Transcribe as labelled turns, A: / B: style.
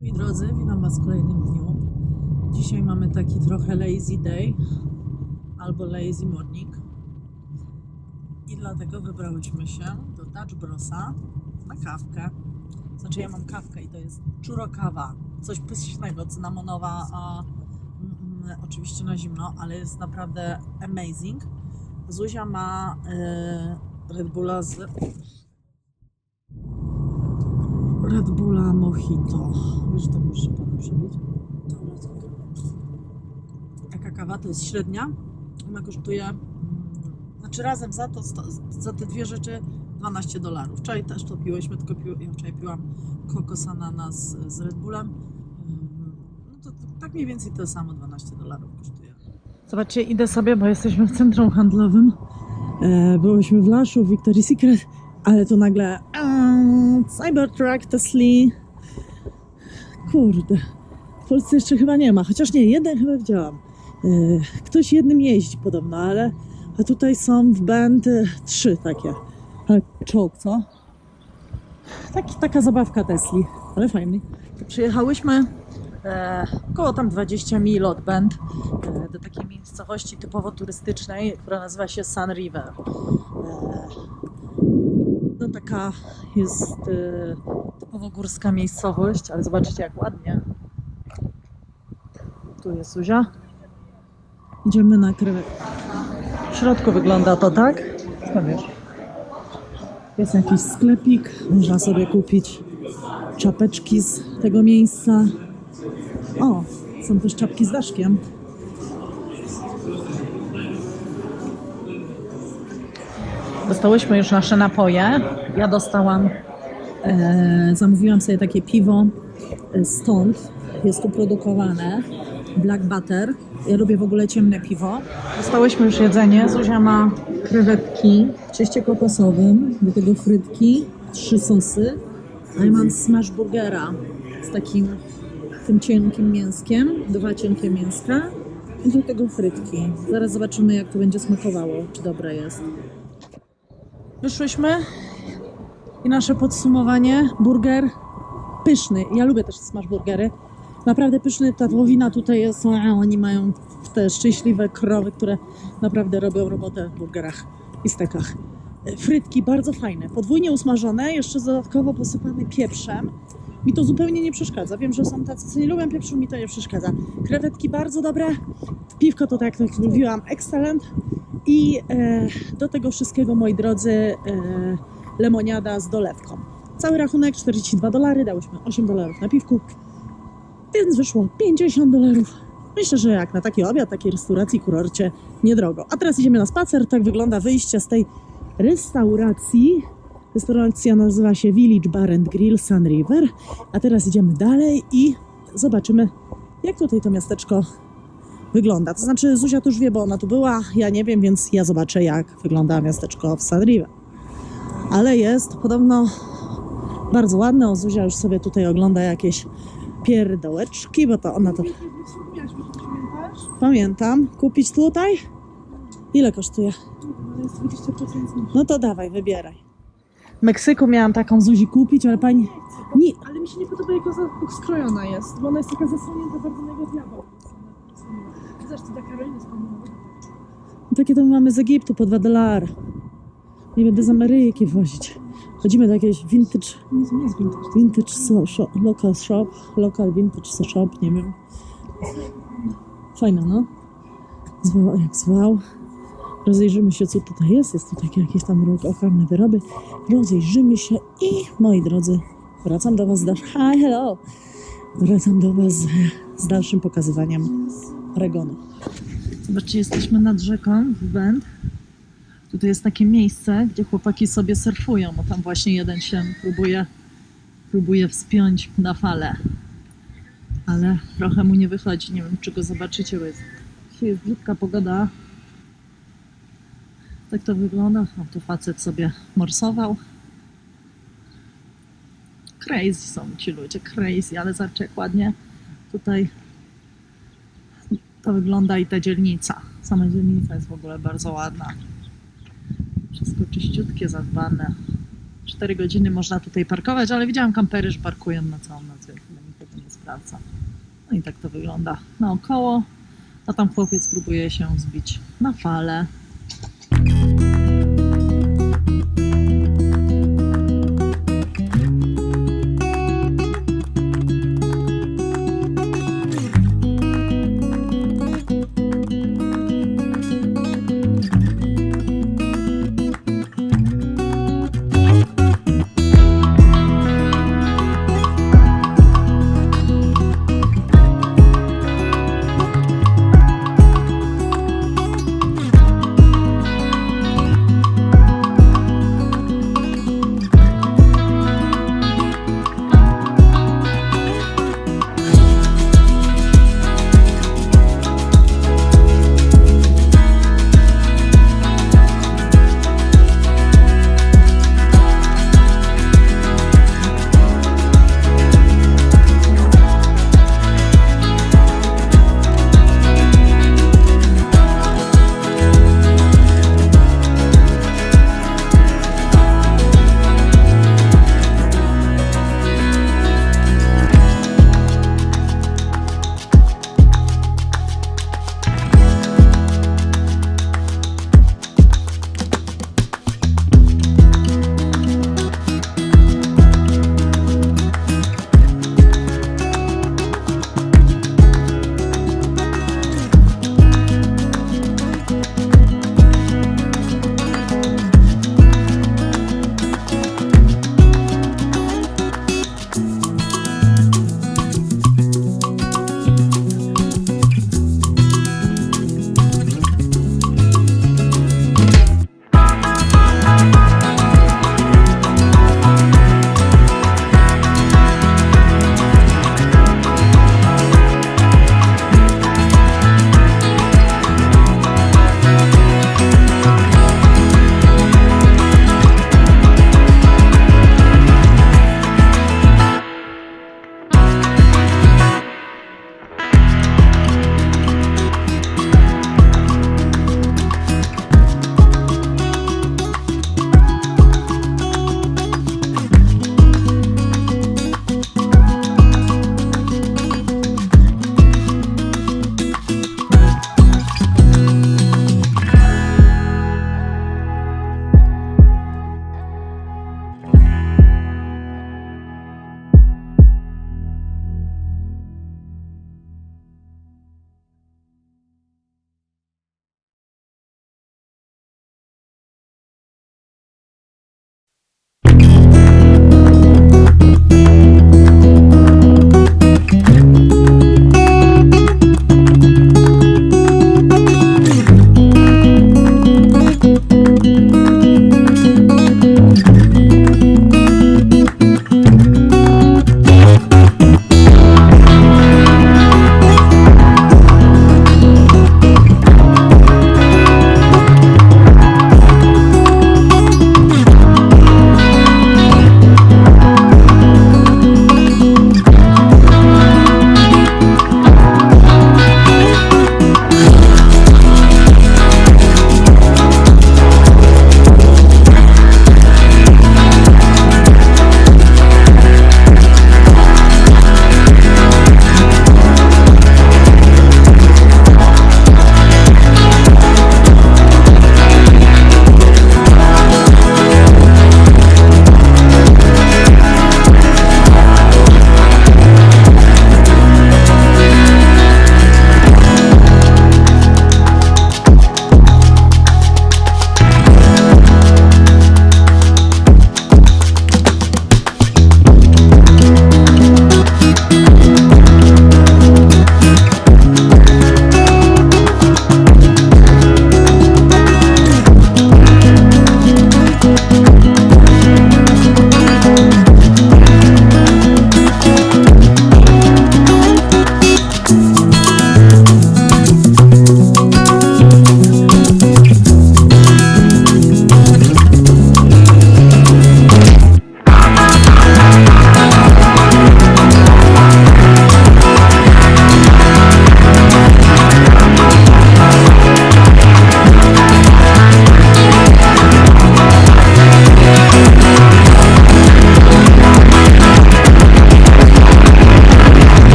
A: Moi drodzy, witam Was w kolejnym dniu. Dzisiaj mamy taki trochę lazy day albo lazy morning. I dlatego wybrałyśmy się do Dutch Brosa na kawkę. Znaczy ja mam kawkę i to jest churro kawa. Coś pysznego, cynamonowa, a mm, oczywiście na zimno, ale jest naprawdę amazing. Zuzia ma y, Red Bulla z Red Bulla Mojito. Wiesz, to muszę panu przebić. Taka kawa to jest średnia. Ona kosztuje, znaczy razem za to, za te dwie rzeczy 12 dolarów. Wczoraj też to piłyśmy, tylko pił, ja wczoraj piłam kokos ananas z Red Bullem. No to, to tak mniej więcej to samo 12 dolarów kosztuje. Zobaczcie, idę sobie, bo jesteśmy w centrum handlowym. E, byłyśmy w Laszu, w Victoria's Secret, ale tu nagle Cybertruck Tesla. Kurde, w Polsce jeszcze chyba nie ma, chociaż nie, jeden chyba widziałam. E, ktoś jednym jeździ podobno, ale a tutaj są w band e, trzy takie. Ale czołg, co? Taki, taka zabawka Tesli, ale fajny. Przyjechałyśmy e, około tam 20 mil od Bend e, do takiej miejscowości typowo turystycznej, która nazywa się Sun River. E, no taka jest e, typowo górska miejscowość, ale zobaczycie jak ładnie. Tu jest Zuzia. Idziemy na krewetkę. W środku wygląda to tak. Skąd? Jest jakiś sklepik, można sobie kupić czapeczki z tego miejsca. O, są też czapki z daszkiem. Dostałyśmy już nasze napoje. Ja dostałam, e, zamówiłam sobie takie piwo e, stąd. Jest tu produkowane. Black Butter. Ja lubię w ogóle ciemne piwo. Dostałyśmy już jedzenie. Zuzia ma krewetki w cieście kokosowym, do tego frytki, trzy sosy. A ja mam smash burgera z takim tym cienkim mięskiem, dwa cienkie mięska i do tego frytki. Zaraz zobaczymy, jak to będzie smakowało, czy dobre jest. Wyszłyśmy i nasze podsumowanie. Burger pyszny. Ja lubię też smash burgery. Naprawdę pyszny. Ta wołowina tutaj jest, oni mają te szczęśliwe krowy, które naprawdę robią robotę w burgerach i stekach. Frytki bardzo fajne, podwójnie usmażone, jeszcze dodatkowo posypane pieprzem. Mi to zupełnie nie przeszkadza. Wiem, że są tacy, co nie lubią pieprzu, mi to nie przeszkadza. Krewetki bardzo dobre, piwko to tak jak mówiłam, excellent. I e, do tego wszystkiego, moi drodzy, e, lemoniada z dolewką. Cały rachunek 42 dolary, dałyśmy 8 dolarów na piwku, więc wyszło 50 dolarów. Myślę, że jak na taki obiad, takiej restauracji, kurorcie, niedrogo. A teraz idziemy na spacer, tak wygląda wyjście z tej restauracji. Restauracja nazywa się Village Bar and Grill Sun River. A teraz idziemy dalej i zobaczymy, jak tutaj to miasteczko wygląda. To znaczy, Zuzia to już wie, bo ona tu była, ja nie wiem, więc ja zobaczę, jak wygląda miasteczko w Sun River. Ale jest podobno bardzo ładne. O, Zuzia już sobie tutaj ogląda jakieś pierdołeczki, bo to ona to pamiętam. Kupić tutaj? Ile kosztuje? No to dawaj, wybieraj. W Meksyku miałam taką Zuzi kupić, ale pani... Nie,
B: Ale mi się nie podoba, jak za- skrojona jest, bo ona jest taka zasłonięta bardzo na jego diabeł. Zresztą ta Karolina wspomniała.
A: takie to mamy z Egiptu po 2 dolary. Nie będę z Ameryki wozić. Chodzimy do jakiegoś vintage,
B: Nie, nie jest vintage.
A: vintage so, shop, local shop, local vintage shop, nie wiem. Fajna, no. Zwał, jak zwał. Rozejrzymy się, co tutaj jest. Jest tu takie jakieś tam lokalne wyroby. Rozejrzymy się i, moi drodzy, wracam do Was z dalszym... Hi, hello! Wracam do Was z, z dalszym pokazywaniem Oregonu. Zobaczcie, jesteśmy nad rzeką w Bend. Tutaj jest takie miejsce, gdzie chłopaki sobie surfują, bo tam właśnie jeden się próbuje, próbuje wspiąć na falę. Ale trochę mu nie wychodzi. Nie wiem, czy go zobaczycie, bo jest, dzisiaj jest brzydka pogoda. Tak to wygląda. O, tu facet sobie morsował. Crazy są ci ludzie, crazy, ale zobaczcie jak ładnie tutaj to wygląda i ta dzielnica. Sama dzielnica jest w ogóle bardzo ładna. Wszystko czyściutkie, zadbane. 4 godziny można tutaj parkować, ale widziałam kampery, że parkują na całą noc. więc nie sprawdzam. No i tak to wygląda naokoło. A tam chłopiec próbuje się wzbić na falę.